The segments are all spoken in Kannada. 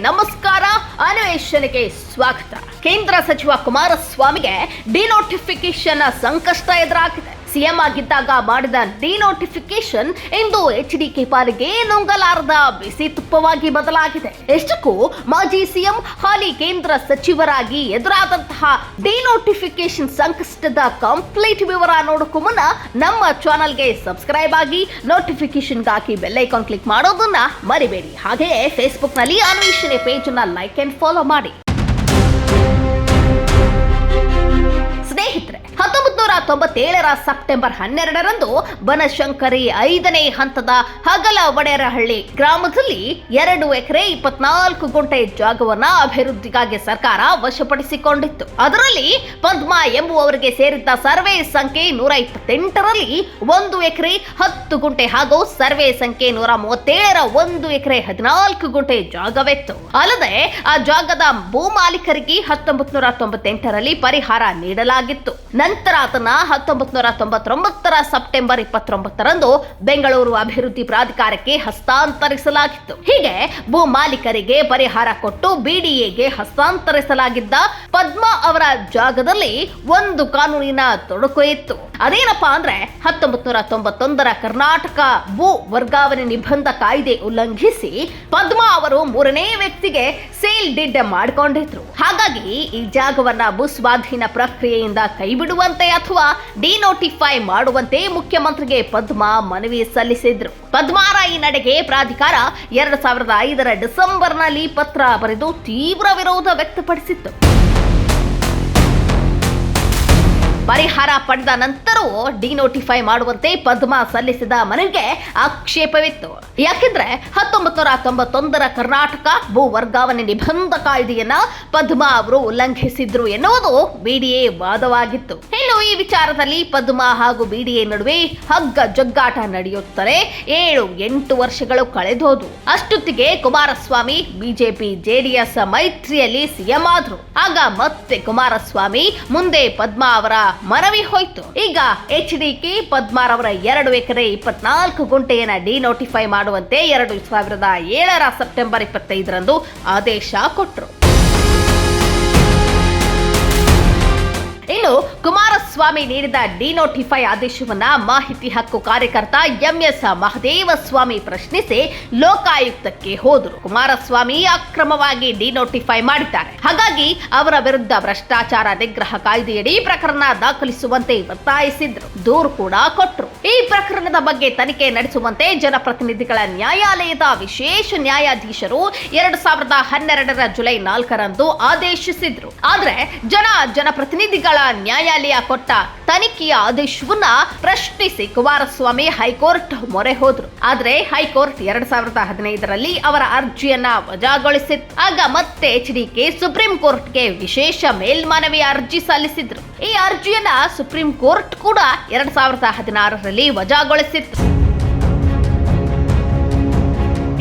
ನಮಸ್ಕಾರ. ಅನ್ವೇಷಣೆಗೆ ಸ್ವಾಗತ. ಕೇಂದ್ರ ಸಚಿವ ಕುಮಾರಸ್ವಾಮಿಗೆ ಡಿನೋಟಿಫಿಕೇಶನ್ ಸಂಕಷ್ಟ ಎದುರಾಗಿದೆ. ಸಿಎಂ ಆಗಿದ್ದಾಗ ಮಾಡಿದ ಡಿನೋಟಿಫಿಕೇಶನ್ ಇಂದು ಎಚ್ ಡಿ ಕೆ ಪಾಲಿಗೆ ನುಂಗಲಾರದ ಬಿಸಿ ತುಪ್ಪವಾಗಿ ಬದಲಾಗಿದೆ. ಎಷ್ಟಕ್ಕೂ ಮಾಜಿ ಸಿಎಂ, ಹಾಲಿ ಕೇಂದ್ರ ಸಚಿವರಾಗಿ ಎದುರಾದಂತಹ ಡಿನೋಟಿಫಿಕೇಶನ್ ಸಂಕಷ್ಟದ ಕಂಪ್ಲೀಟ್ ವಿವರ ನೋಡೋಕ್ಕೂ ಮುನ್ನ ನಮ್ಮ ಚಾನಲ್ಗೆ ಸಬ್ಸ್ಕ್ರೈಬ್ ಆಗಿ ನೋಟಿಫಿಕೇಶನ್ಗಾಗಿ ಬೆಲ್ ಐಕಾನ್ ಕ್ಲಿಕ್ ಮಾಡೋದನ್ನ ಮರಿಬೇಡಿ. ಹಾಗೆಯೇ ಫೇಸ್ಬುಕ್ನಲ್ಲಿ ಅನ್ವೇಷಣೆ ಪೇಜ್ ಅನ್ನ ಲೈಕ್ ಅಂಡ್ ಫಾಲೋ ಮಾಡಿ. ತೊಂಬತ್ತೇಳರ ಸೆಪ್ಟೆಂಬರ್ ಹನ್ನೆರಡರಂದು ಬನಶಂಕರಿ ಐದನೇ ಹಂತದ ಹಗಲ ಒಡೆಯರಹಳ್ಳಿ ಗ್ರಾಮದಲ್ಲಿ ಎರಡು ಎಕರೆ ಇಪ್ಪತ್ನಾಲ್ಕು ಗುಂಟೆ ಜಾಗವನ್ನ ಅಭಿವೃದ್ಧಿಗಾಗಿ ಸರ್ಕಾರ ವಶಪಡಿಸಿಕೊಂಡಿತ್ತು. ಅದರಲ್ಲಿ ಪದ್ಮಾ ಎಂಬುವವರಿಗೆ ಸೇರಿದ್ದ ಸರ್ವೆ ಸಂಖ್ಯೆ ನೂರ ಇಪ್ಪತ್ತೆಂಟರಲ್ಲಿ ಒಂದು ಎಕರೆ ಹತ್ತು ಗುಂಟೆ ಹಾಗೂ ಸರ್ವೆ ಸಂಖ್ಯೆ ನೂರ ಮೂವತ್ತೇಳರ ಒಂದು ಎಕರೆ ಹದಿನಾಲ್ಕು ಗುಂಟೆ ಜಾಗವಿತ್ತು. ಅಲ್ಲದೆ ಆ ಜಾಗದ ಭೂಮಾಲೀಕರಿಗೆ ಹತ್ತೊಂಬತ್ತು ನೂರ ತೊಂಬತ್ತೆಂಟರಲ್ಲಿ ಪರಿಹಾರ ನೀಡಲಾಗಿತ್ತು. ನಂತರ ಅದನ್ನ ಹತ್ತೊಂಬತ್ತು ನೂರ ತೊಂಬತ್ತೊಂಬತ್ತರ ಸೆಪ್ಟೆಂಬರ್ ಇಪ್ಪತ್ತೊಂಬತ್ತರಂದು ಬೆಂಗಳೂರು ಅಭಿವೃದ್ಧಿ ಪ್ರಾಧಿಕಾರಕ್ಕೆ ಹಸ್ತಾಂತರಿಸಲಾಗಿತ್ತು. ಹೀಗೆ ಭೂ ಮಾಲೀಕರಿಗೆ ಪರಿಹಾರ ಕೊಟ್ಟು ಬಿಡಿಎಗೆ ಹಸ್ತಾಂತರಿಸಲಾಗಿದ್ದ ಪದ್ಮಾ ಅವರ ಜಾಗದಲ್ಲಿ ಒಂದು ಕಾನೂನಿನ ತೊಡಕು ಇತ್ತು. ಅದೇನಪ್ಪಾ ಅಂದ್ರೆ ಹತ್ತೊಂಬತ್ತು ನೂರ ತೊಂಬತ್ತೊಂದರ ಕರ್ನಾಟಕ ಭೂ ವರ್ಗಾವಣೆ ನಿಬಂಧ ಕಾಯ್ದೆ ಉಲ್ಲಂಘಿಸಿ ಪದ್ಮಾ ಅವರು ಮೂರನೇ ವ್ಯಕ್ತಿಗೆ ಸೇಲ್ ಡಿಡ್ ಮಾಡಿಕೊಂಡಿದ್ರು. ಹಾಗಾಗಿ ಈ ಜಾಗವನ್ನ ಭೂ ಸ್ವಾಧೀನ ಪ್ರಕ್ರಿಯೆಯಿಂದ ಕೈಬಿಡುವಂತೆ ಅಥವಾ ಡಿನೋಟಿಫೈ ಮಾಡುವಂತೆ ಮುಖ್ಯಮಂತ್ರಿಗೆ ಪದ್ಮಾ ಮನವಿ ಸಲ್ಲಿಸಿದ್ರು. ಪದ್ಮಾರ ಈ ನಡೆಗೆ ಪ್ರಾಧಿಕಾರ ಎರಡ್ ಸಾವಿರದ ಐದರ ಡಿಸೆಂಬರ್ನಲ್ಲಿ ಪತ್ರ ಬರೆದು ತೀವ್ರ ವಿರೋಧ ವ್ಯಕ್ತಪಡಿಸಿತ್ತು. ಪರಿಹಾರ ಪಡೆದ ನಂತರವೂ ಡಿನೋಟಿಫೈ ಮಾಡುವಂತೆ ಪದ್ಮಾ ಸಲ್ಲಿಸಿದ ಮನವಿಗೆ ಆಕ್ಷೇಪವಿತ್ತು. ಯಾಕೆಂದ್ರೆ ಹತ್ತೊಂಬತ್ತು ನೂರ ತೊಂಬತ್ತೊಂದರ ಕರ್ನಾಟಕ ಭೂ ವರ್ಗಾವಣೆ ನಿಬಂಧ ಕಾಯ್ದೆಯನ್ನ ಪದ್ಮಾ ಅವರು ಉಲ್ಲಂಘಿಸಿದ್ರು ಎನ್ನುವುದು ಬಿಡಿಎ ವಾದವಾಗಿತ್ತು. ಇನ್ನು ಈ ವಿಚಾರದಲ್ಲಿ ಪದ್ಮಾ ಹಾಗೂ ಬಿಡಿಎ ನಡುವೆ ಹಗ್ಗ ಜಗ್ಗಾಟ ನಡೆಯುತ್ತದೆ ಏಳು ಎಂಟು ವರ್ಷಗಳು ಕಳೆದೋದು. ಅಷ್ಟೊತ್ತಿಗೆ ಕುಮಾರಸ್ವಾಮಿ, ಬಿಜೆಪಿ, ಜೆಡಿಎಸ್ ಮೈತ್ರಿಯಲ್ಲಿ ಸಿಎಂ ಆದ್ರು. ಆಗ ಮತ್ತೆ ಕುಮಾರಸ್ವಾಮಿ, ಮುಂದೆ ಪದ್ಮಾ ಅವರ ಮನವಿ ಹೋಯ್ತು. ಈಗ ಎಚ್ ಡಿ ಕೆ ಪದ್ಮಾರವರ ಎರಡು ಎಕರೆ ಇಪ್ಪತ್ನಾಲ್ಕು ಗುಂಟೆಯನ್ನ ಡಿನೋಟಿಫೈ ಮಾಡುವಂತೆ ಎರಡು ಸಾವಿರದ ಏಳರ ಸೆಪ್ಟೆಂಬರ್ ಇಪ್ಪತ್ತೈದರಂದು ಆದೇಶ ಕೊಟ್ಟರು ಇನ್ನು ಕುಮಾರಸ್ವಾಮಿ ನೀಡಿದ ಡಿನೋಟಿಫೈ ಆದೇಶವನ್ನ ಮಾಹಿತಿ ಹಕ್ಕು ಕಾರ್ಯಕರ್ತ ಎಂಎಸ್ ಮಹದೇವ ಸ್ವಾಮಿ ಪ್ರಶ್ನಿಸಿ ಲೋಕಾಯುಕ್ತಕ್ಕೆ ಹೋದರು. ಕುಮಾರಸ್ವಾಮಿ ಅಕ್ರಮವಾಗಿ ಡಿನೋಟಿಫೈ ಮಾಡಿದ್ದಾರೆ. ಹಾಗಾಗಿ ಅವರ ವಿರುದ್ಧ ಭ್ರಷ್ಟಾಚಾರ ನಿಗ್ರಹ ಕಾಯ್ದೆಯಡಿ ಪ್ರಕರಣ ದಾಖಲಿಸುವಂತೆ ಒತ್ತಾಯಿಸಿದ್ರು. ದೂರು ಕೂಡ ಕೊಟ್ಟರು ಈ ಪ್ರಕರಣದ ಬಗ್ಗೆ ತನಿಖೆ ನಡೆಸುವಂತೆ ಜನಪ್ರತಿನಿಧಿಗಳ ನ್ಯಾಯಾಲಯದ ವಿಶೇಷ ನ್ಯಾಯಾಧೀಶರು ಎರಡು ಸಾವಿರದ ಹನ್ನೆರಡರ ಜುಲೈ ನಾಲ್ಕರಂದು ಆದೇಶಿಸಿದ್ರು. ಆದರೆ ಜನ ಜನಪ್ರತಿನಿಧಿಗಳ ನ್ಯಾಯಾಲಯ ಕೊಟ್ಟ ತನಿಖೆಯ ಆದೇಶವನ್ನ ಪ್ರಶ್ನಿಸಿ ಕುಮಾರಸ್ವಾಮಿ ಹೈಕೋರ್ಟ್ ಮೊರೆ ಹೋದ್ರು. ಆದ್ರೆ ಹೈಕೋರ್ಟ್ ಎರಡ್ ಸಾವಿರದ ಹದಿನೈದರಲ್ಲಿ ಅವರ ಅರ್ಜಿಯನ್ನ ವಜಾಗೊಳಿಸಿತ್ತು ಆಗ ಮತ್ತೆ ಎಚ್ ಡಿಕೆ ಸುಪ್ರೀಂ ಕೋರ್ಟ್ಗೆ ವಿಶೇಷ ಮೇಲ್ಮನವಿ ಅರ್ಜಿ ಸಲ್ಲಿಸಿದ್ರು. ಈ ಅರ್ಜಿಯನ್ನ ಸುಪ್ರೀಂ ಕೋರ್ಟ್ ಕೂಡ ಎರಡ್ ಸಾವಿರದ ಹದಿನಾರರಲ್ಲಿ ವಜಾಗೊಳಿಸಿತ್ತು.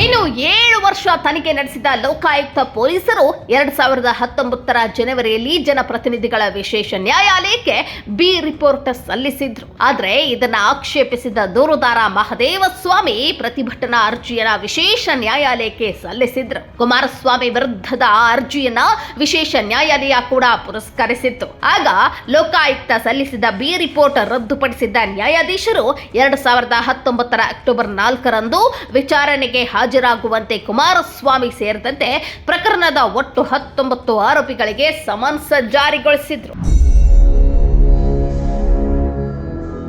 ಇನ್ನು ಏಳು ವರ್ಷ ತನಿಖೆ ನಡೆಸಿದ ಲೋಕಾಯುಕ್ತ ಪೊಲೀಸರು ಎರಡ್ ಸಾವಿರದ ಹತ್ತೊಂಬತ್ತರ ಜನವರಿಯಲ್ಲಿ ಜನಪ್ರತಿನಿಧಿಗಳ ವಿಶೇಷ ನ್ಯಾಯಾಲಯಕ್ಕೆ ಬಿ ರಿಪೋರ್ಟ್ ಸಲ್ಲಿಸಿದ್ರು. ಆದ್ರೆ ಇದನ್ನ ಆಕ್ಷೇಪಿಸಿದ ದೂರುದಾರ ಮಹದೇವ ಸ್ವಾಮಿ ಪ್ರತಿಭಟನಾ ಅರ್ಜಿಯನ್ನ ವಿಶೇಷ ನ್ಯಾಯಾಲಯಕ್ಕೆ ಸಲ್ಲಿಸಿದ್ರು. ಕುಮಾರಸ್ವಾಮಿ ವಿರುದ್ಧದ ಆ ಅರ್ಜಿಯನ್ನ ವಿಶೇಷ ನ್ಯಾಯಾಲಯ ಕೂಡ ಪುರಸ್ಕರಿಸಿತ್ತು. ಆಗ ಲೋಕಾಯುಕ್ತ ಸಲ್ಲಿಸಿದ ಬಿ ರಿಪೋರ್ಟ್ ರದ್ದುಪಡಿಸಿದ್ದ ನ್ಯಾಯಾಧೀಶರು ಎರಡ್ ಸಾವಿರದ ಹತ್ತೊಂಬತ್ತರ ಅಕ್ಟೋಬರ್ ನಾಲ್ಕರಂದು ವಿಚಾರಣೆಗೆ ಹಾಜರಾಗುವಂತೆ ಕುಮಾರಸ್ವಾಮಿ ಸೇರಿದಂತೆ ಪ್ರಕರಣದ ಒಟ್ಟು ಹತ್ತೊಂಬತ್ತು ಆರೋಪಿಗಳಿಗೆ ಸಮನ್ಸ್ ಜಾರಿಗೊಳಿಸಿದ್ರು.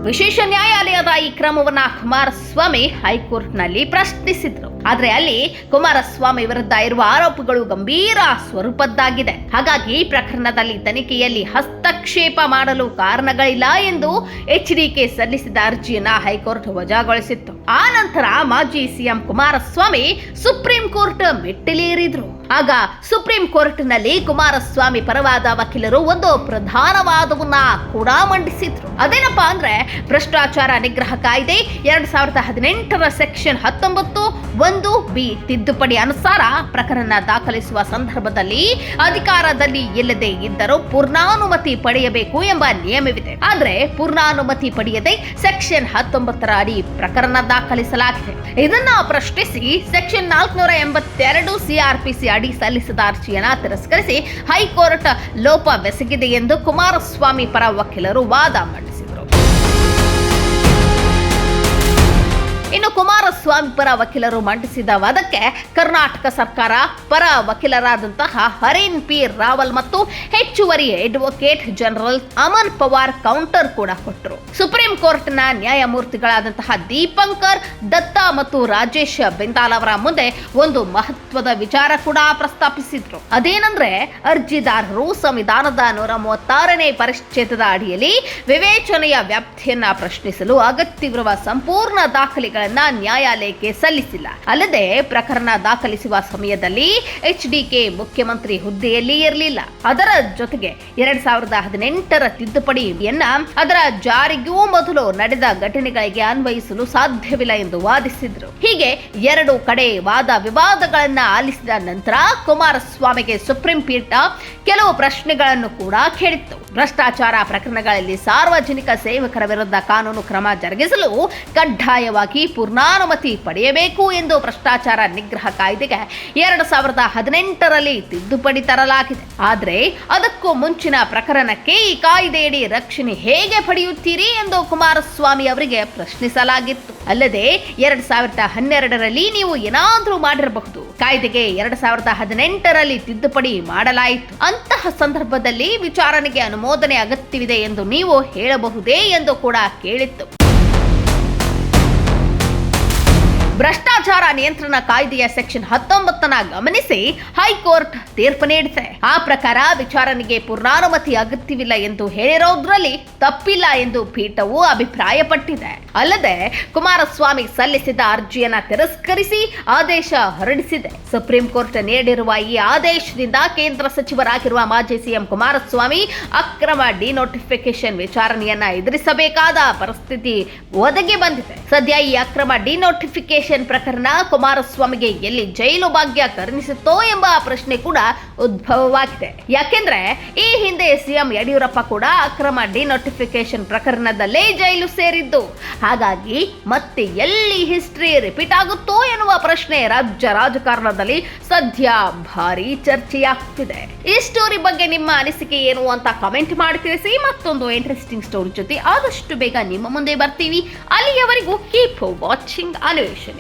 ವಿಶೇಷ ನ್ಯಾಯಾಲಯದ ಈ ಕ್ರಮವನ್ನು ಕುಮಾರಸ್ವಾಮಿ ಹೈಕೋರ್ಟ್ನಲ್ಲಿ ಪ್ರಶ್ನಿಸಿದ್ರು. ಆದ್ರೆ ಅಲ್ಲಿ ಕುಮಾರಸ್ವಾಮಿ ವಿರುದ್ಧ ಇರುವ ಆರೋಪಗಳು ಗಂಭೀರ ಸ್ವರೂಪದ್ದಾಗಿದೆ. ಹಾಗಾಗಿ ಈ ಪ್ರಕರಣದಲ್ಲಿ ತನಿಖೆಯಲ್ಲಿ ಹಸ್ತಕ್ಷೇಪ ಮಾಡಲು ಕಾರಣಗಳಿಲ್ಲ ಎಂದು ಎಚ್ ಡಿಕೆ ಸಲ್ಲಿಸಿದ ಅರ್ಜಿಯನ್ನ ಹೈಕೋರ್ಟ್ ವಜಾಗೊಳಿಸಿತ್ತು. ಆ ನಂತರ ಮಾಜಿ ಸಿಎಂ ಕುಮಾರಸ್ವಾಮಿ ಸುಪ್ರೀಂ ಕೋರ್ಟ್ ಮೆಟ್ಟಿಲೇರಿದ್ರು. ಆಗ ಸುಪ್ರೀಂ ಕೋರ್ಟ್ನಲ್ಲಿ ಕುಮಾರಸ್ವಾಮಿ ಪರವಾದ ವಕೀಲರು ಒಂದು ಪ್ರಧಾನ ವಾದವನ್ನ ಕೂಡ ಮಂಡಿಸಿದ್ರು. ಅದೇನಪ್ಪಾ ಅಂದ್ರೆ ಭ್ರಷ್ಟಾಚಾರ ನಿಗ್ರಹ ಕಾಯ್ದೆ ಎರಡ್ ಸಾವಿರದ ಹದಿನೆಂಟರ ಸೆಕ್ಷನ್ ಹತ್ತೊಂಬತ್ತು ಒಂದು ಬಿ. ತಿದ್ದುಪಡಿ ಅನುಸಾರ ಪ್ರಕರಣ ದಾಖಲಿಸುವ ಸಂದರ್ಭದಲ್ಲಿ ಅಧಿಕಾರದಲ್ಲಿ ಇಲ್ಲದೆ ಇದ್ದರೂ ಪೂರ್ಣಾನುಮತಿ ಪಡೆಯಬೇಕು ಎಂಬ ನಿಯಮವಿದೆ. ಆದರೆ ಪೂರ್ಣಾನುಮತಿ ಪಡೆಯದೆ ಸೆಕ್ಷನ್ ಹತ್ತೊಂಬತ್ತರ ಅಡಿ ಪ್ರಕರಣ ದಾಖಲಿಸಲಾಗಿದೆ. ಇದನ್ನ ಪ್ರಶ್ನಿಸಿ ಸೆಕ್ಷನ್ ನಾಲ್ಕುನೂರ ಎಂಬತ್ತೆರಡು ಸಿಆರ್ಪಿಸಿ ಅಡಿ ಸಲ್ಲಿಸಿದ ಅರ್ಜಿಯನ್ನು ತಿರಸ್ಕರಿಸಿ ಹೈಕೋರ್ಟ್ ಲೋಪವೆಸಗಿದೆ ಎಂದು ಕುಮಾರಸ್ವಾಮಿ ಪರ ವಕೀಲರು ವಾದ ಮಂಡಿಸಿದರು ಇನ್ನು ಕುಮಾರಸ್ವಾಮಿ ಪರ ವಕೀಲರು ಮಂಡಿಸಿದ ವಾದಕ್ಕೆ ಕರ್ನಾಟಕ ಸರ್ಕಾರ ಪರ ವಕೀಲರಾದಂತಹ ಹರೀನ್ ಪಿ ರಾವಲ್ ಮತ್ತು ಹೆಚ್ಚುವರಿ advocate general Aman Pawar counter ಕೂಡ ಕೊಟ್ಟರು. ಸುಪ್ರೀಂ ಕೋರ್ಟ್ನ ನ್ಯಾಯಮೂರ್ತಿಗಳಾದಂತಹ ದೀಪಂಕರ್, ದತ್ತ ಮತ್ತು ರಾಜೇಶ್ ಬೆಂದಾಲ್ ಅವರ ಮುಂದೆ ಒಂದು ಮಹತ್ವದ ವಿಚಾರ ಕೂಡ ಪ್ರಸ್ತಾಪಿಸಿದ್ರು. ಅದೇನಂದ್ರೆ ಅರ್ಜಿದಾರರು ಸಂವಿಧಾನದ ನೂರ ಮೂವತ್ತಾರನೇ ಪರಿಚ್ಛೇದದ ಅಡಿಯಲ್ಲಿ ವಿವೇಚನೆಯ ವ್ಯಾಪ್ತಿಯನ್ನ ಪ್ರಶ್ನಿಸಲು ಅಗತ್ಯವಿರುವ ಸಂಪೂರ್ಣ ದಾಖಲೆಗಳನ್ನ ನ್ಯಾಯಾಲಯಕ್ಕೆ ಸಲ್ಲಿಸಿಲ್ಲ. ಅಲ್ಲದೆ, ಪ್ರಕರಣ ದಾಖಲಿಸುವ ಸಮಯದಲ್ಲಿ ಎಚ್ಡಿಕೆ ಮುಖ್ಯಮಂತ್ರಿ ಹುದ್ದೆಯಲ್ಲಿ ಇರಲಿಲ್ಲ. ಅದರ ಜೊತೆಗೆ ಎರಡ್ ಸಾವಿರದ ಹದಿನೆಂಟರ ತಿದ್ದುಪಡಿಯನ್ನ ಅದರ ಜಾರಿಗೂ ಮೊದಲು ನಡೆದ ಘಟನೆಗಳಿಗೆ ಅನ್ವಯಿಸಲು ಸಾಧ್ಯವಿಲ್ಲ ಎಂದು ವಾದಿಸಿದ್ರು. ಹೀಗೆ ಎರಡು ಕಡೆ ವಾದ ವಿವಾದಗಳನ್ನ ಆಲಿಸಿದ ನಂತರ ಕುಮಾರಸ್ವಾಮಿಗೆ ಸುಪ್ರೀಂ ಪೀಠ ಕೆಲವು ಪ್ರಶ್ನೆಗಳನ್ನು ಕೂಡ ಕೇಳಿತ್ತು. ಭ್ರಷ್ಟಾಚಾರ ಪ್ರಕರಣಗಳಲ್ಲಿ ಸಾರ್ವಜನಿಕ ಸೇವಕರ ವಿರುದ್ಧ ಕಾನೂನು ಕ್ರಮ ಜರುಗಿಸಲು ಕಡ್ಡಾಯವಾಗಿ ಪೂರ್ಣಾನುಮತಿ ಪಡೆಯಬೇಕು ಎಂದು ಭ್ರಷ್ಟಾಚಾರ ನಿಗ್ರಹ ಕಾಯ್ದೆಗೆ ಎರಡು ಸಾವಿರದ ಹದಿನೆಂಟರಲ್ಲಿ ತಿದ್ದುಪಡಿ ತರಲಾಗಿದೆ. ಆದರೆ ಅದಕ್ಕೂ ಮುಂಚಿನ ಪ್ರಕರಣಕ್ಕೆ ಈ ಕಾಯ್ದೆಯಡಿ ರಕ್ಷಣೆ ಹೇಗೆ ಪಡೆಯುತ್ತೀರಿ ಎಂದು ಕುಮಾರಸ್ವಾಮಿ ಅವರಿಗೆ ಪ್ರಶ್ನಿಸಲಾಗಿತ್ತು. ಅಲ್ಲದೆ ಎರಡ್ ಸಾವಿರದ ಹನ್ನೆರಡರಲ್ಲಿ ನೀವು ಏನಾದರೂ ಮಾಡಿರಬಹುದು. ಕಾಯ್ದೆಗೆ ಎರಡ್ ಸಾವಿರದ ಹದಿನೆಂಟರಲ್ಲಿ ತಿದ್ದುಪಡಿ ಮಾಡಲಾಯಿತು. ಅಂತಹ ಸಂದರ್ಭದಲ್ಲಿ ವಿಚಾರಣೆಗೆ ಅನುಮೋದನೆ ಅಗತ್ಯವಿದೆ ಎಂದು ನೀವು ಹೇಳಬಹುದೇ ಎಂದು ಕೂಡ ಕೇಳಿತ್ತು. ಭ್ರಷ್ಟಾಚಾರ ನಿಯಂತ್ರಣ ಕಾಯ್ದೆಯ ಸೆಕ್ಷನ್ ಹತ್ತೊಂಬತ್ತನ ಗಮನಿಸಿ ಹೈಕೋರ್ಟ್ ತೀರ್ಪು ನೀಡಿದೆ. ಆ ಪ್ರಕಾರ ವಿಚಾರಣೆಗೆ ಪೂರ್ಣಾನುಮತಿ ಅಗತ್ಯವಿಲ್ಲ ಎಂದು ಹೇಳಿರೋದ್ರಲ್ಲಿ ತಪ್ಪಿಲ್ಲ ಎಂದು ಪೀಠವು ಅಭಿಪ್ರಾಯಪಟ್ಟಿದೆ. ಅಲ್ಲದೆ ಕುಮಾರಸ್ವಾಮಿ ಸಲ್ಲಿಸಿದ ಅರ್ಜಿಯನ್ನ ತಿರಸ್ಕರಿಸಿ ಆದೇಶ ಹೊರಡಿಸಿದೆ. ಸುಪ್ರೀಂ ಕೋರ್ಟ್ ನೀಡಿರುವ ಈ ಆದೇಶದಿಂದ ಕೇಂದ್ರ ಸಚಿವರಾಗಿರುವ ಮಾಜಿ ಸಿಎಂ ಕುಮಾರಸ್ವಾಮಿ ಅಕ್ರಮ ಡಿನೋಟಿಫಿಕೇಶನ್ ವಿಚಾರಣೆಯನ್ನ ಎದುರಿಸಬೇಕಾದ ಪರಿಸ್ಥಿತಿ ಒದಗಿ ಬಂದಿದೆ. ಸದ್ಯ ಈ ಅಕ್ರಮ ಡಿನೋಟಿಫಿಕೇಶನ್ ಪ್ರಕರಣ ಕುಮಾರಸ್ವಾಮಿಗೆ ಎಲ್ಲಿ ಜೈಲು ಭಾಗ್ಯ ಕರುಣಿಸುತ್ತೋ ಎಂಬ ಪ್ರಶ್ನೆ ಕೂಡ ಉದ್ಭವವಾಗಿದೆ. ಯಾಕೆಂದ್ರೆ ಈ ಹಿಂದೆ ಸಿಎಂ ಯಡಿಯೂರಪ್ಪ ಕೂಡ ಅಕ್ರಮ ಡಿನೋಟಿಫಿಕೇಶನ್ ಪ್ರಕರಣದಲ್ಲೇ ಜೈಲು ಸೇರಿದ್ದು. ಹಾಗಾಗಿ ಮತ್ತೆ ಎಲ್ಲಿ ಹಿಸ್ಟ್ರಿ ರಿಪೀಟ್ ಆಗುತ್ತೋ ಎನ್ನುವ ಪ್ರಶ್ನೆ ರಾಜ್ಯ ರಾಜಕಾರಣದಲ್ಲಿ ಸದ್ಯ ಭಾರಿ ಚರ್ಚೆಯಾಗ್ತಿದೆ. ಈ ಸ್ಟೋರಿ ಬಗ್ಗೆ ನಿಮ್ಮ ಅನಿಸಿಕೆ ಏನು ಅಂತ ಕಮೆಂಟ್ ಮಾಡಿ ತಿಳಿಸಿ. ಮತ್ತೊಂದು ಇಂಟ್ರೆಸ್ಟಿಂಗ್ ಸ್ಟೋರಿ ಜೊತೆ ಆದಷ್ಟು ಬೇಗ ನಿಮ್ಮ ಮುಂದೆ ಬರ್ತೀವಿ. ಅಲ್ಲಿಯವರೆಗೂ ಕೀಪ್ ವಾಚಿಂಗ್ ಅನ್ವೇಷಣೆ